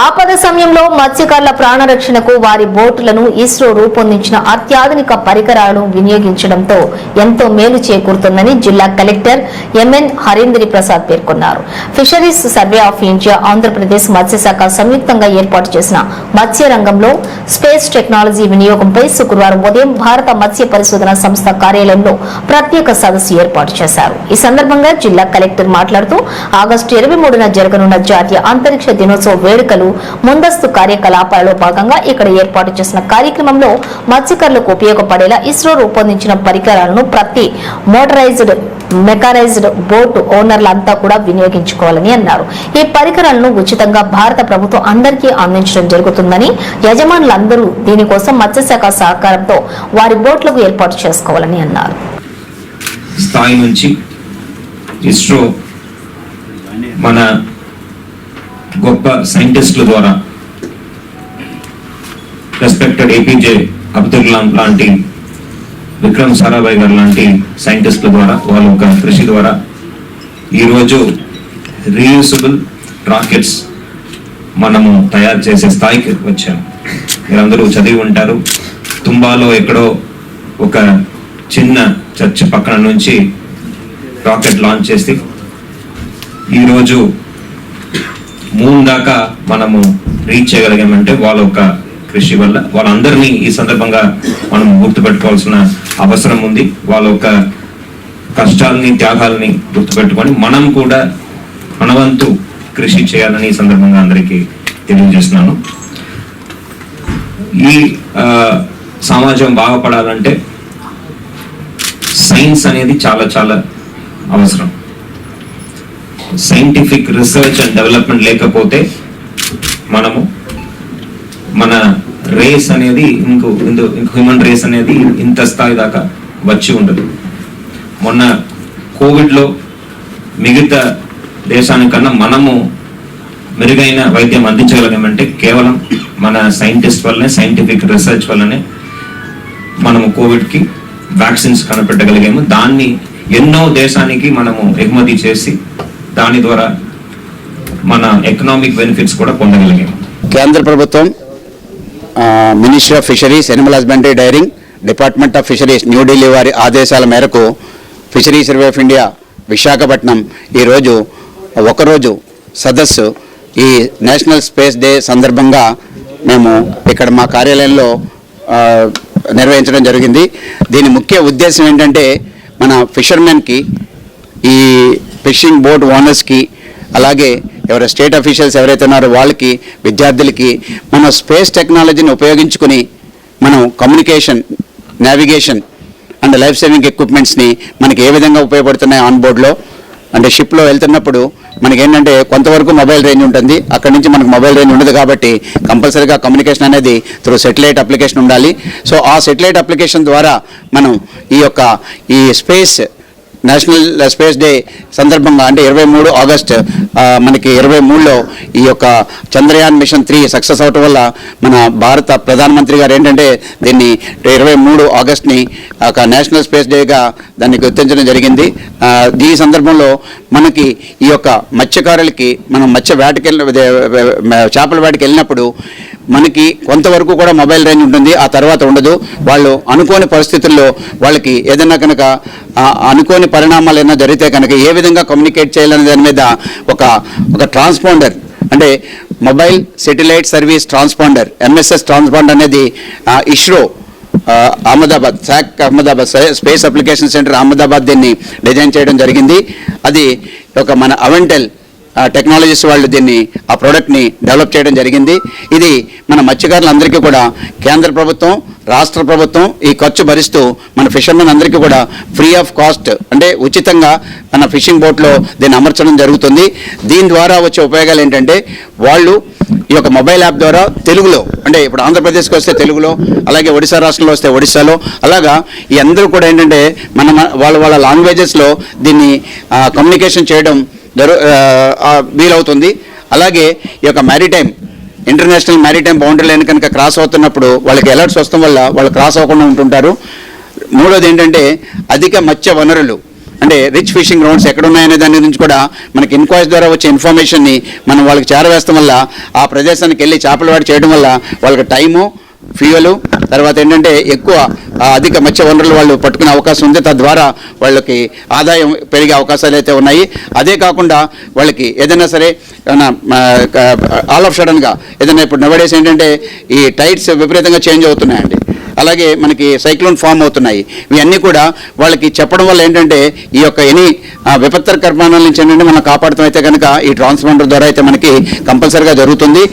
ఆపద సమయంలో మత్స్యకారుల ప్రాణరక్షణకు వారి బోటులను ఇస్రో రూపొందించిన అత్యాధునిక పరికరాలను వినియోగించడంతో ఎంతో మేలు చేకూరుతుందని జిల్లా కలెక్టర్ ఎంఎన్ హరీంద్రి ప్రసాద్ పేర్కొన్నారు. Fisheries survey of India Andhra Pradesh మత్స్యశాఖ సంయుక్తంగా ఏర్పాటు చేసిన మత్స్య రంగంలో స్పేస్ టెక్నాలజీ వినియోగంపై శుక్రవారం ఉదయం భారత మత్స్య పరిశోధన సంస్థ కార్యాలయంలో ప్రత్యేక సదస్సు ఏర్పాటు చేశారు. ఈ సందర్భంగా జిల్లా కలెక్టర్ మాట్లాడుతూ ఆగస్టు ఇరవై మూడున జరగనున్న జాతీయ అంతరిక్ష దినోత్సవ వేడుకలు ముందస్తు కార్యకలాపాలలో భాగంగా ఇక్కడ ఏర్పాటు చేసిన కార్యక్రమంలో మత్స్యకారులకు ఉపయోగపడేలా ఇస్రో రూపొందించిన పరికరాలను ప్రతి మోటరైజ్డ్ మెకానైజ్డ్ బోటు ఓనర్లంతా కూడా వినియోగించుకోవాలని అన్నారు. ఈ పరికరాలను ఉచితంగా భారత ప్రభుత్వం అందరికీ అందించడం జరుగుతుందని యజమానులందరూ దీనికోసం మత్స్యశాఖ సహకారంతో వారి బోట్లకు ఏర్పాటు చేసుకోవాలని అన్నారు. స్థాయి నుంచి ఇస్రో మన గొప్ప సైంటిస్టుల ద్వారా రెస్పెక్టెడ్ ఏపీజే అబ్దుల్ కలాం లాంటి విక్రమ్ సారాభాయ్ గారు లాంటి సైంటిస్టుల ద్వారా వాళ్ళ యొక్క కృషి ద్వారా ఈరోజు రీయూసబుల్ రాకెట్స్ మనము తయారు చేసే స్థాయికి వచ్చాము మీరందరూ చదివి ఉంటారు. తుంబాలో ఎక్కడో ఒక చిన్న చర్చ్ పక్కన నుంచి రాకెట్ లాంచ్ చేసి ఈరోజు మూన్ దాకా మనము రీచ్ చేయగలిగామంటే వాళ్ళ యొక్క కృషి వల్ల వాళ్ళందరినీ ఈ సందర్భంగా మనం గుర్తుపెట్టుకోవాల్సిన అవసరం ఉంది. వాళ్ళ యొక్క కష్టాలని త్యాగాలని గుర్తుపెట్టుకొని మనం కూడా మనవంతు కృషి చేయాలని ఈ సందర్భంగా అందరికీ తెలియజేస్తున్నాను. ఈ సమాజం బాగుపడాలంటే సైన్స్ అనేది చాలా చాలా అవసరం. సైంటిఫిక్ రీసెర్చ్ అండ్ డెవలప్మెంట్ లేకపోతే మనము మన రేస్ అనేది ఇంకో ఇంకో హ్యూమన్ రేస్ అనేది ఇంత స్థాయి దాకా వచ్చి ఉండదు. మొన్న కోవిడ్లో మిగతా దేశానికన్నా మనము మెరుగైన వైద్యం అందించగలిగామంటే కేవలం మన సైంటిస్ట్ వల్లనే సైంటిఫిక్ రీసెర్చ్ వల్లనే మనము కోవిడ్కి వ్యాక్సిన్స్ కనిపెట్టగలిగాము. దాన్ని ఎన్నో దేశానికి మనము ఎగుమతి చేసి దాని ద్వారా మన ఎకనామిక్ బెనిఫిట్స్ కూడా పొందగలిగాం. కేంద్ర ప్రభుత్వం ministry of fisheries animal husbandry dairying department of fisheries New Delhi వారి ఆదేశాల మేరకు fisheries survey of India Visakhapatnam ఈరోజు ఒకరోజు సదస్సు ఈ నేషనల్ స్పేస్ డే సందర్భంగా మేము ఇక్కడ మా కార్యాలయంలో నిర్వహించడం జరిగింది. దీని ముఖ్య ఉద్దేశం ఏంటంటే మన ఫిషర్మెన్కి ఈ ఫిషింగ్ బోట్ ఓనర్స్కి అలాగే ఎవరు స్టేట్ అఫీషియల్స్ ఎవరైతే ఉన్నారో వాళ్ళకి విద్యార్థులకి మనం స్పేస్ టెక్నాలజీని ఉపయోగించుకుని మనం communication navigation and life saving ఎక్విప్మెంట్స్ని మనకి ఏ విధంగా ఉపయోగపడుతున్నాయి ఆన్ బోర్డ్లో. అంటే షిప్లో వెళ్తున్నప్పుడు మనకి ఏంటంటే కొంతవరకు మొబైల్ రేంజ్ ఉంటుంది అక్కడి నుంచి మనకు మొబైల్ రేంజ్ ఉండదు కాబట్టి కంపల్సరీగా కమ్యూనికేషన్ అనేది త్రూ సెటిలైట్ అప్లికేషన్ ఉండాలి. సో ఆ సెటిలైట్ అప్లికేషన్ ద్వారా మనం ఈ యొక్క ఈ స్పేస్ నేషనల్ స్పేస్ డే సందర్భంగా అంటే ఇరవై మూడు ఆగస్ట్ uh, మనకి ఇరవై మూడులో ఈ యొక్క చంద్రయాన్ మిషన్ త్రీ సక్సెస్ అవటం వల్ల మన భారత ప్రధానమంత్రి గారు ఏంటంటే దీన్ని ఇరవై మూడు ఆగస్ట్ని ఒక నేషనల్ స్పేస్ డేగా దాన్ని గుర్తించడం జరిగింది. ఈ సందర్భంలో మనకి ఈ యొక్క మత్స్యకారులకి మనం మత్స్య వేటకెళ్ళిన చేపల వేటకి వెళ్ళినప్పుడు మనకి కొంతవరకు కూడా మొబైల్ రేంజ్ ఉంటుంది ఆ తర్వాత ఉండదు. వాళ్ళు అనుకోని పరిస్థితుల్లో వాళ్ళకి ఏదైనా కనుక అనుకోని పరిణామాలు ఏమైనా జరిగితే కనుక ఏ విధంగా కమ్యూనికేట్ చేయాలనే దాని మీద ఒక ఒక ట్రాన్స్పాండర్ అంటే mobile satellite service transponder MSS transponder అనేది ISRO Ahmedabad SAC Ahmedabad space application centre Ahmedabad దీన్ని డిజైన్ చేయడం జరిగింది. అది ఒక మన అవెంటెల్ టెక్నాలజీస్ వాళ్ళు దీన్ని ఆ ప్రోడక్ట్ని డెవలప్ చేయడం జరిగింది. ఇది మన మత్స్యకారులందరికీ కూడా కేంద్ర ప్రభుత్వం రాష్ట్ర ప్రభుత్వం ఈ ఖర్చు భరిస్తూ మన ఫిషర్మెన్ అందరికీ కూడా ఫ్రీ ఆఫ్ కాస్ట్ అంటే ఉచితంగా మన ఫిషింగ్ బోట్లో దీన్ని అమర్చడం జరుగుతుంది. దీని ద్వారా వచ్చే ఉపయోగాలు ఏంటంటే వాళ్ళు ఈ యొక్క మొబైల్ యాప్ ద్వారా తెలుగులో అంటే ఇప్పుడు ఆంధ్రప్రదేశ్కి వస్తే తెలుగులో అలాగే ఒడిశా రాష్ట్రంలో వస్తే ఒడిశాలో అలాగా ఈ అందరూ కూడా ఏంటంటే మన వాళ్ళ వాళ్ళ లాంగ్వేజెస్లో దీన్ని కమ్యూనికేషన్ చేయడం వీలవుతుంది. అలాగే ఈ యొక్క maritime international maritime boundary line కనుక క్రాస్ అవుతున్నప్పుడు వాళ్ళకి అలర్ట్స్ వస్తాం వల్ల వాళ్ళు క్రాస్ అవ్వకుండా ఉంటుంటారు. మూడోది ఏంటంటే అధిక మత్స్య వనరులు అంటే రిచ్ ఫిషింగ్ గ్రౌండ్స్ ఎక్కడ ఉన్నాయనే దాని గురించి కూడా మనకి ఇన్క్వైరీ ద్వారా వచ్చే ఇన్ఫర్మేషన్ని మనం వాళ్ళకి చేరవేస్తాం వల్ల ఆ ప్రదేశానికి వెళ్ళి చేపల వాడి చేయడం వల్ల వాళ్ళకి టైము ఫ్యూయలు తర్వాత ఏంటంటే ఎక్కువ అధిక మత్స్య వనరులు వాళ్ళు పట్టుకునే అవకాశం ఉంది. తద్వారా వాళ్ళకి ఆదాయం పెరిగే అవకాశాలు అయితే ఉన్నాయి. అదే కాకుండా వాళ్ళకి ఏదైనా సరే ఆల్ ఆఫ్ సడన్గా ఏదైనా ఇప్పుడు నవడేస్ ఏంటంటే ఈ టైట్స్ విపరీతంగా చేంజ్ అవుతున్నాయండి. అలాగే మనకి సైక్లోన్ ఫామ్ అవుతున్నాయి. ఇవన్నీ కూడా వాళ్ళకి చెప్పడం వల్ల ఏంటంటే ఈ యొక్క ఎనీ విపత్తర కర్మాణాల నుంచి ఏంటంటే మనం కాపాడుతాం అయితే కనుక ఈ ట్రాన్స్పాండర్ ద్వారా అయితే మనకి కంపల్సరీగా జరుగుతుంది.